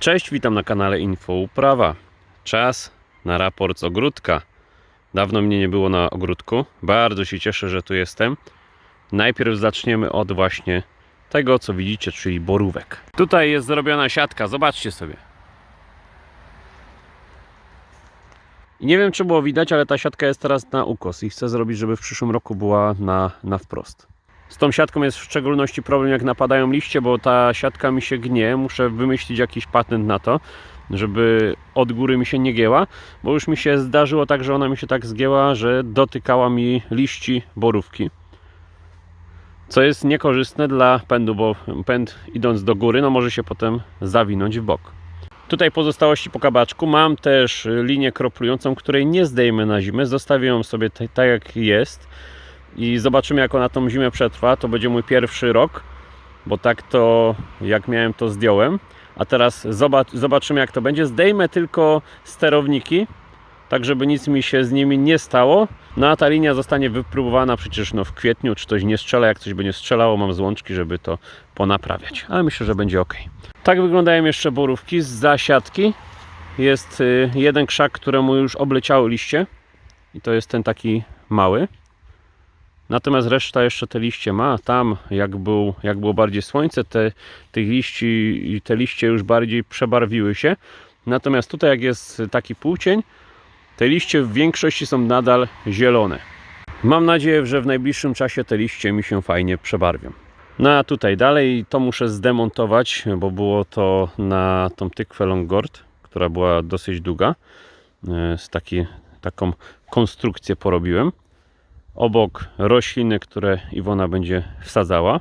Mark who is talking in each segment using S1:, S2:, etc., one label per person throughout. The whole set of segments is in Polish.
S1: Cześć, witam na kanale Info Uprawa. Czas na raport z ogródka. Dawno mnie nie było na ogródku. Bardzo się cieszę, że tu jestem. Najpierw zaczniemy od właśnie tego, co widzicie, czyli borówek. Tutaj jest zrobiona siatka, zobaczcie sobie. I nie wiem, czy było widać, ale ta siatka jest teraz na ukos i chcę zrobić, żeby w przyszłym roku była na, na wprost. Z tą siatką jest w szczególności problem, jak napadają liście, bo ta siatka mi się gnie. Muszę wymyślić jakiś patent na to, żeby od góry mi się nie gięła, bo już mi się zdarzyło tak, że ona mi się tak zgięła, że dotykała mi liści borówki. Co jest niekorzystne dla pędu, bo pęd idąc do góry, no może się potem zawinąć w bok. Tutaj pozostałości po kabaczku. Mam też linię kroplującą, której nie zdejmę na zimę. Zostawię ją sobie tak, jak jest i zobaczymy jak ona tą zimę przetrwa. To będzie mój pierwszy rok, bo tak to jak miałem to zdjąłem. A teraz zobacz, zobaczymy jak to będzie. Zdejmę tylko sterowniki, tak żeby nic mi się z nimi nie stało. No a ta linia zostanie wypróbowana przecież no, w kwietniu, czy coś nie strzela. Jak coś będzie strzelało, mam złączki, żeby to ponaprawiać. Ale myślę, że będzie ok. Tak wyglądają jeszcze borówki z zasiadki. Jest y, jeden krzak, któremu już obleciały liście. I to jest ten taki mały. Natomiast reszta jeszcze te liście ma. Tam jak, był, jak było bardziej słońce, te, tych liści te liście już bardziej przebarwiły się. Natomiast tutaj jak jest taki półcień, te liście w większości są nadal zielone. Mam nadzieję, że w najbliższym czasie te liście mi się fajnie przebarwią. No a tutaj dalej to muszę zdemontować, bo było to na tą tykwę Longord, która była dosyć długa. E, Z taki, taką konstrukcję porobiłem obok rośliny, które Iwona będzie wsadzała.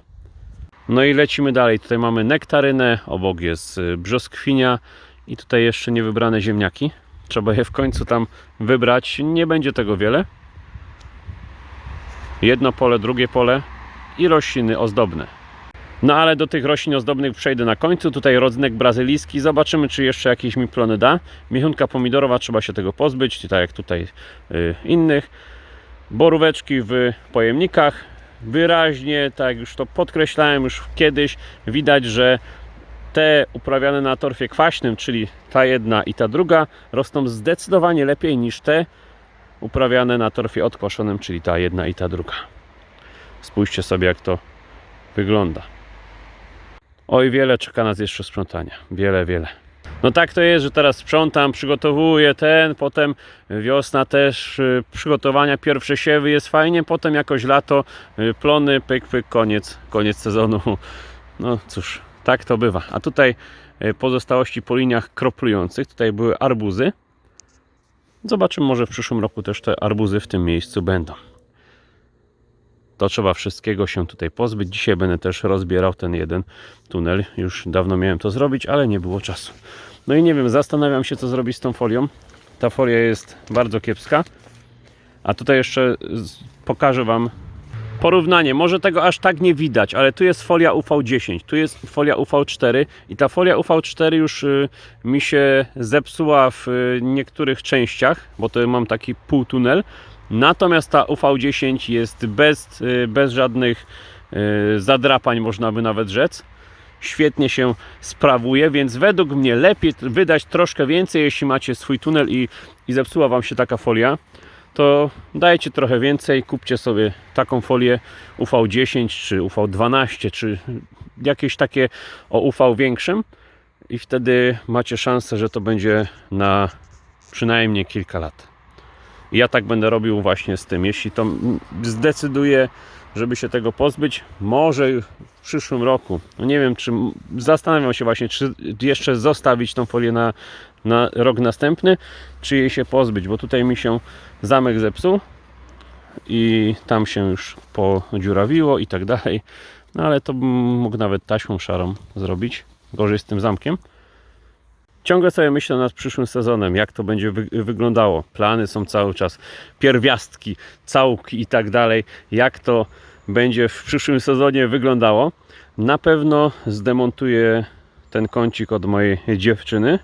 S1: No i lecimy dalej. Tutaj mamy nektarynę, obok jest y, brzoskwinia i tutaj jeszcze nie wybrane ziemniaki. Trzeba je w końcu tam wybrać. Nie będzie tego wiele. Jedno pole, drugie pole i rośliny ozdobne. No ale do tych roślin ozdobnych przejdę na końcu. Tutaj rodzynek brazylijski. Zobaczymy, czy jeszcze jakieś mi plony da. Michunka pomidorowa, trzeba się tego pozbyć, tak jak tutaj y, innych boróweczki w pojemnikach. Wyraźnie, tak już to podkreślałem już kiedyś, widać, że te uprawiane na torfie kwaśnym, czyli ta jedna i ta druga, rosną zdecydowanie lepiej niż te uprawiane na torfie odkoszonym, czyli ta jedna i ta druga. Spójrzcie sobie, jak to wygląda. Oj, wiele czeka nas jeszcze sprzątania. Wiele, wiele. No tak to jest, że teraz sprzątam, przygotowuję ten, potem wiosna też, y, przygotowania, pierwsze siewy jest fajnie, potem jakoś lato, y, plony, pyk, pyk, koniec, koniec sezonu. No cóż, tak to bywa. A tutaj y, pozostałości po liniach kroplujących, tutaj były arbuzy. Zobaczymy, może w przyszłym roku też te arbuzy w tym miejscu będą. To trzeba wszystkiego się tutaj pozbyć. Dzisiaj będę też rozbierał ten jeden tunel. Już dawno miałem to zrobić, ale nie było czasu. No i nie wiem, zastanawiam się, co zrobić z tą folią. Ta folia jest bardzo kiepska. A tutaj jeszcze pokażę Wam porównanie. Może tego aż tak nie widać, ale tu jest folia UV10, tu jest folia UV4 i ta folia UV4 już y, mi się zepsuła w y, niektórych częściach, bo to mam taki półtunel. Natomiast ta UV10 jest bez, y, bez żadnych y, zadrapań, można by nawet rzec świetnie się sprawuje, więc według mnie lepiej wydać troszkę więcej, jeśli macie swój tunel i, i zepsuła Wam się taka folia, to dajcie trochę więcej, kupcie sobie taką folię UV10 czy UV12 czy jakieś takie o UV większym i wtedy macie szansę, że to będzie na przynajmniej kilka lat. Ja tak będę robił właśnie z tym. Jeśli to zdecyduję, żeby się tego pozbyć, może w przyszłym roku. No nie wiem, czy zastanawiam się właśnie, czy jeszcze zostawić tą folię na, na rok następny, czy jej się pozbyć, bo tutaj mi się zamek zepsuł i tam się już podziurawiło i tak dalej. No ale to mógł nawet taśmą szarą zrobić. Gorzej z tym zamkiem. Ciągle sobie myślę nad przyszłym sezonem, jak to będzie wy- wyglądało. Plany są cały czas, pierwiastki, całki i tak dalej. Jak to będzie w przyszłym sezonie wyglądało. Na pewno zdemontuję ten kącik od mojej dziewczyny,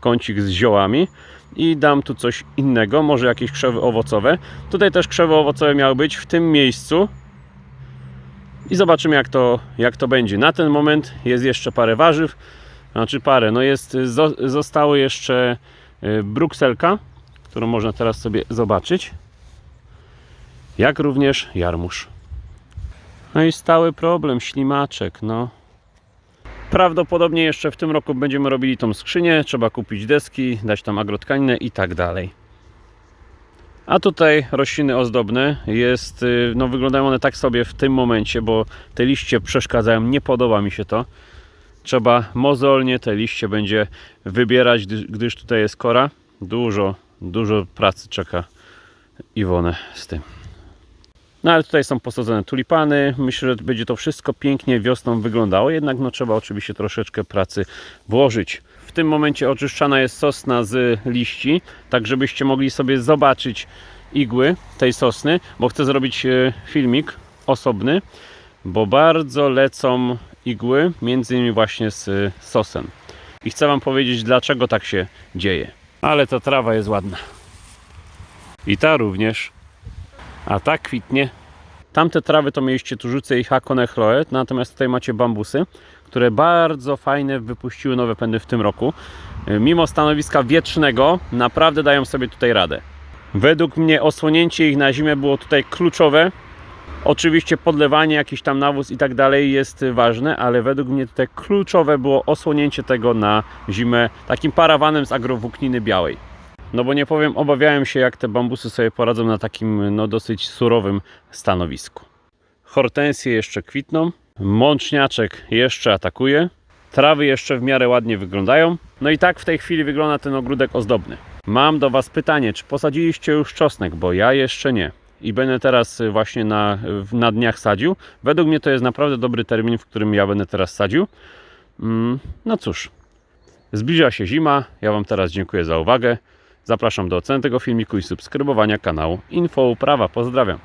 S1: kącik z ziołami i dam tu coś innego, może jakieś krzewy owocowe. Tutaj też krzewy owocowe miały być w tym miejscu. I zobaczymy jak to, jak to będzie. Na ten moment jest jeszcze parę warzyw. Znaczy parę. No jest, zo, zostały jeszcze y, brukselka, którą można teraz sobie zobaczyć. Jak również jarmuż. No i stały problem, ślimaczek, no. Prawdopodobnie jeszcze w tym roku będziemy robili tą skrzynię. Trzeba kupić deski, dać tam agrotkaninę i tak dalej. A tutaj rośliny ozdobne jest, y, no wyglądają one tak sobie w tym momencie, bo te liście przeszkadzają, nie podoba mi się to. Trzeba mozolnie te liście będzie wybierać, gdyż, tutaj jest kora. Dużo, dużo pracy czeka Iwonę z tym. No ale tutaj są posadzone tulipany. Myślę, że będzie to wszystko pięknie wiosną wyglądało, jednak no trzeba oczywiście troszeczkę pracy włożyć. W tym momencie oczyszczana jest sosna z liści, tak żebyście mogli sobie zobaczyć igły tej sosny, bo chcę zrobić e, filmik osobny, bo bardzo lecą igły, między innymi właśnie z e, sosem. I chcę Wam powiedzieć, dlaczego tak się dzieje. Ale ta trawa jest ładna. I ta również. A ta kwitnie. Tamte trawy to mieliście tużyce i hakone chloe, natomiast tutaj macie bambusy, które bardzo fajne wypuściły nowe pędy w tym roku. Y, Mimo stanowiska wietrznego, naprawdę dają sobie tutaj radę. Według mnie osłonięcie ich na zimę było tutaj kluczowe. Oczywiście podlewanie, jakiś tam nawóz i tak dalej jest ważne, ale według mnie tutaj kluczowe było osłonięcie tego na zimę takim parawanem z agrowłókniny białej. No bo nie powiem, obawiałem się jak te bambusy sobie poradzą na takim no dosyć surowym stanowisku. Hortensje jeszcze kwitną, mączniaczek jeszcze atakuje, trawy jeszcze w miarę ładnie wyglądają. No i tak w tej chwili wygląda ten ogródek ozdobny. Mam do Was pytanie, czy posadziliście już czosnek, bo ja jeszcze nie. I będę teraz y, właśnie na, na dniach sadził. Według mnie to jest naprawdę dobry termin, w którym ja będę teraz sadził. Mm, no cóż, Zbliża się zima. Ja Wam teraz dziękuję za uwagę. Zapraszam do oceny tego filmiku i subskrybowania kanału Info Uprawa. Pozdrawiam.